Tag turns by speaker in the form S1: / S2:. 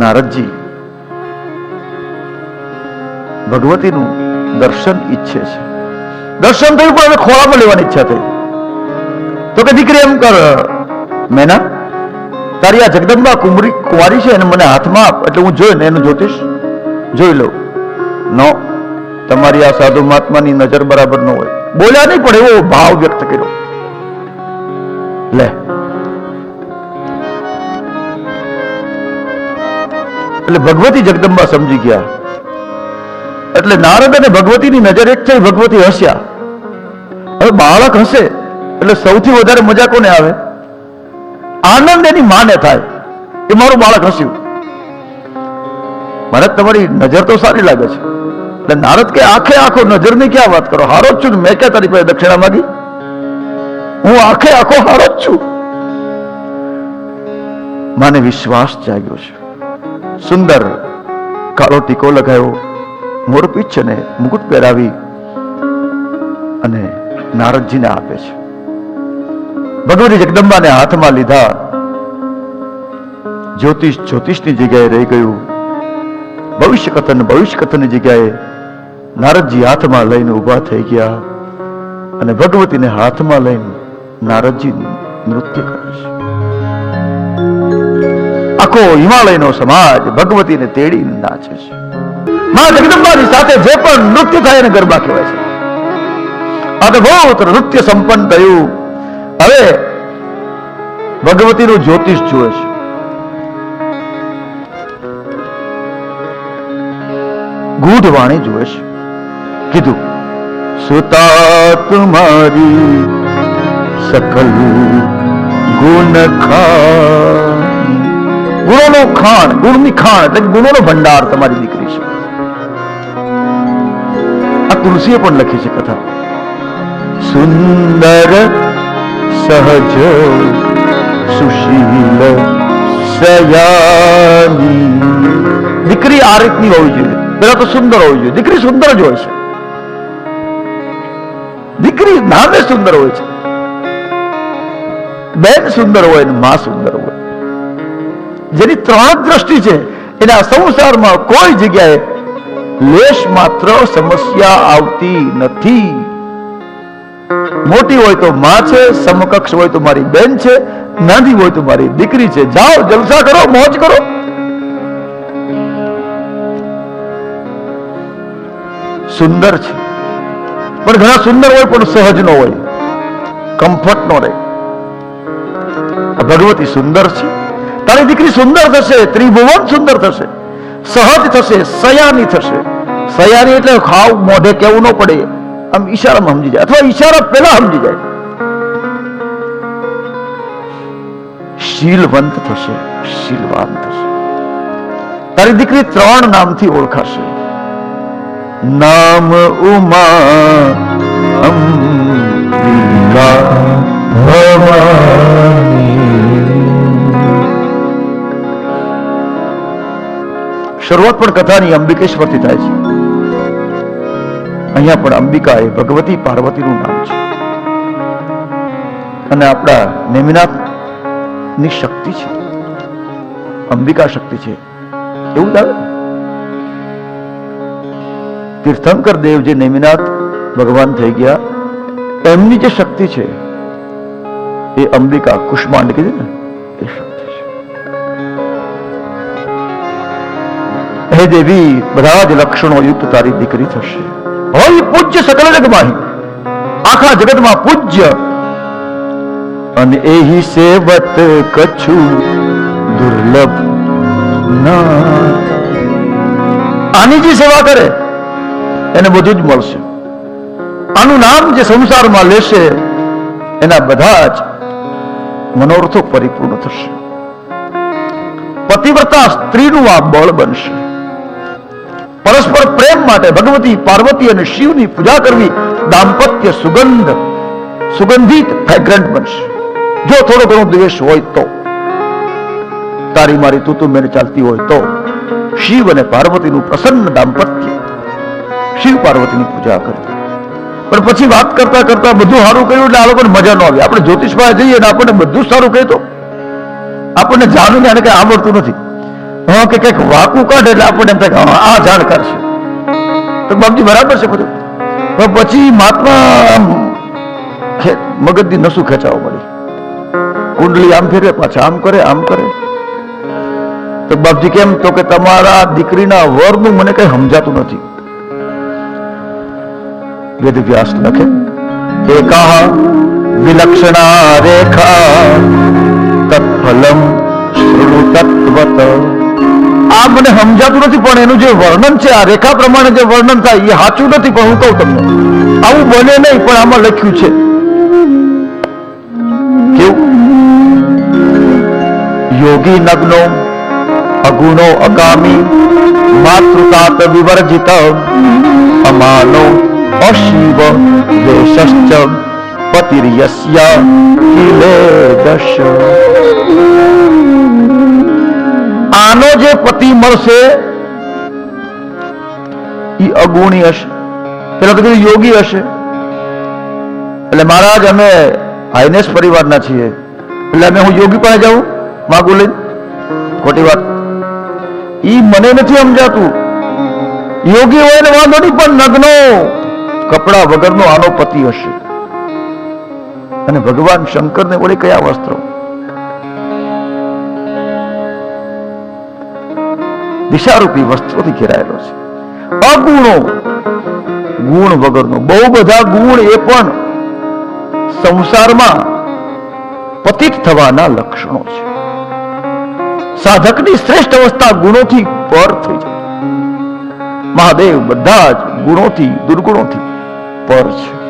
S1: નારદજી, ભગવતીનું દર્શન ઈચ્છે છે. દર્શન થયું પણ હવે ખોળામાં લેવાની ઈચ્છા થઈ. તો કે દીકરી એમ કર, મેના, તારી આ જગદંબા કુંવરી કુંવારી છે અને મને હાથમાં આપ, એટલે હું જોઈને એનું જ્યોતિષ જોઈ લઉં. નો, તમારી આ સાધુ મહાત્માની નજર બરાબર ન હોય. બોલ્યા નહીં પણ એવો ભાવ વ્યક્ત કર્યો. લે એટલે ભગવતી જગદંબા સમજી ગયા. એટલે નારદ અને ભગવતીની નજર એક થઈ ભગવતી હસ્યા. હવે બાળક હશે એટલે સૌથી વધારે મજા કોને આવે? આનંદ એની માને થાય એ મારું બાળક હસ્યું. મને તમારી નજર તો સારી લાગે છે. એટલે નારદ કે, આખે આખો નજરની ક્યાં વાત કરો? હારો જ છું મેં ક્યાં તારી પાસે દક્ષિણા માંગી? હું આખે આખો હારો જ છું. મને વિશ્વાસ જાગ્યો છે. સુંદર કાળો ટીકો લગાવ્યો મોરપીછ અને મુકુટ પહેરાવી અને નારદજીને આપે છે. ભગવતી જગદંબાને હાથમાં લીધા, જ્યોતિષ જ્યોતિષની જગ્યાએ રહી ગયું. ભવિષ્ય કથન, ભવિષ્ય કથનની જગ્યાએ નારદજી હાથમાં લઈને ઊભા થઈ ગયા અને ભગવતીને હાથમાં લઈને નારદજી નૃત્ય કરે છે. આખો હિમાલયનો સમાજ ભગવતીને તેડીને નાચે છે. માં જગદંબાની સાથે જે પણ નૃત્ય થાય એને ગરબા કહેવાય છે. અદભુત નૃત્ય સંપન્ન થયું. હવે ભગવતીનું જ્યોતિષ જુએ છે. ગૂઢ વાણી જુએ છે. કીધું સુતા તુમારી સકલ ગુણ ખાન ગુણોનો ખાણ, ગુણની ખાણ એટલે ગુણોનો ભંડાર તમારી દીકરી છે. આ તુલસીએ પણ લખી છે કથા. સુંદર, સહજ, સુશીલ, સયાની. દીકરી આ રીતની હોવી જોઈએ. પેલા તો સુંદર હોવી જોઈએ. દીકરી સુંદર જ હોય છે. દીકરી નામે સુંદર હોય છે. બેન સુંદર હોય ને માં સુંદર હોય. જેની ત્રણ દ્રષ્ટિ છે, એના સંસારમાં કોઈ જગ્યાએ લેશ માત્ર સમસ્યા આવતી નથી. મોટી હોય તો માં છે, સમકક્ષ હોય તો મારી બેન છે, નાની હોય તો મારી દીકરી છે. જાઓ, જલસા કરો, મોજ કરો. સુંદર છે. પણ ઘણા સુંદર હોય, પણ સહજ નો હોય. કમ્ફર્ટ નો રહે. ભગવતી સુંદર છે. તારી દીકરી સુંદર થશે, ત્રિભુવન સુંદર થશે, સહજ થશે, સયાની થશે. સયાની એટલે ખાવ મોઢે કેવું ન પડે, આમ ઈશારામાં સમજી જાય, અથવા ઈશારા પહેલા સમજી જાય. શીલવંત થશે, શીલવાન થશે. તારી દીકરી ત્રણ નામથી ઓળખાશે. નામ ઉમા અંબિકા શરૂઆત પણ કથાની અંબિકેશ્વરથી થાય છે. અહીંયા પણ અંબિકા એ ભગવતી પાર્વતીનું નામ છે. અને આપણા નેમિનાથની શક્તિ છે. અંબિકા શક્તિ છે. એવું લાગે? તીર્થંકર દેવ જે નેમિનાથ ભગવાન થઈ ગયા, એમની જે શક્તિ છે, એ અંબિકા કુષ્માંડ કીધી ને, એ શક્તિ. દેવી, બધા જ લક્ષણો યુક્ત તારી દીકરી થશે. હોય પૂજ્ય સકલ જગમાં આખા જગતમાં પૂજ્ય. અને એહી સેવત કછુ દુર્લભ ના આની જે સેવા કરે, એને બધું જ મળશે. આનું નામ જે સંસારમાં લેશે, એના બધા જ મનોરથો પરિપૂર્ણ થશે. પતિવ્રતા સ્ત્રીનું આ બળ બનશે. પરસ્પર પ્રેમ માટે ભગવતી, પાર્વતી અને શિવની પૂજા કરવી દાંપત્ય સુગંધ, સુગંધિત ફ્રેગ્રન્ટ બનશે. જો થોડો ઘણો દ્વેષ હોય તો. તારી મારી તું તું મેને ચાલતી હોય તો. શિવ અને પાર્વતીનું પ્રસન્ન દાંપત્ય. શિવ પાર્વતીની પૂજા કરવી. પણ પછી વાત કરતા કરતા બધું સારું કહ્યું એટલે આ લોકોને મજા ન આવી. આપણે જ્યોતિષ જઈએ અને આપણને બધું સારું કહ્યું તો. આપણને જાણું ને આને કઈ આવડતું નથી. હા, કે કંઈક વાકું કાઢે એટલે આપણને એમ થાય આ જાણકાર છે તો બાપજી, બરાબર છે બધું. પણ પછી મહાત્મા આમ મગજની નસું ખેંચાવા મળી કુંડલી આમ ફેરે, પાછા આમ કરે આમ કરે. તો બાપજી કેમ? તો કે તમારા દીકરીના વરનું મને કઈ સમજાતું નથી. વેદ વ્યાસ લખે એકા વિલક્ષણા રેખા તત્ફલમ શૃણુ તત્વત આ મને સમજાતું નથી, પણ એનું જે વર્ણન છે, આ રેખા પ્રમાણે જે વર્ણન થાય, એ સાચું નથી, પણ હું કહું તમને. આવું બને નહીં, પણ આમાં લખ્યું છે. કેવું? યોગી નગ્નો, અગુણો અગામી માતૃતાત વિવર્જિત, અમાનો અશિવ દેશશ્ચ, પતિર્યસ્ય કિલે દશ. આનો જે પતિ મળશે એ અગુણી હશે. પેલા તો યોગી હશે. એટલે મહારાજ, અમે હાઈનેસ પરિવારના છીએ. એટલે અમે હું યોગી પાસે જાઉં? માગું લઈને? ખોટી વાત. એ મને નથી સમજાતું. યોગી હોય ને વાંધો નહીં, પણ નગ્નો. કપડા વગરનો આનો પતિ હશે. અને ભગવાન શંકરને વળી કયા વસ્ત્રો? દિશારૂપી વસ્ત્રોથી ઘેરાયેલો છે. અગુણો ગુણ વગરનો, બહુ બધા ગુણ એ પણ સંસારમાં પતિત થવાના લક્ષણો છે. સાધકની શ્રેષ્ઠ અવસ્થા ગુણોથી પર થઈ જાય. મહાદેવ બધા જ ગુણોથી, દુર્ગુણોથી પર છે.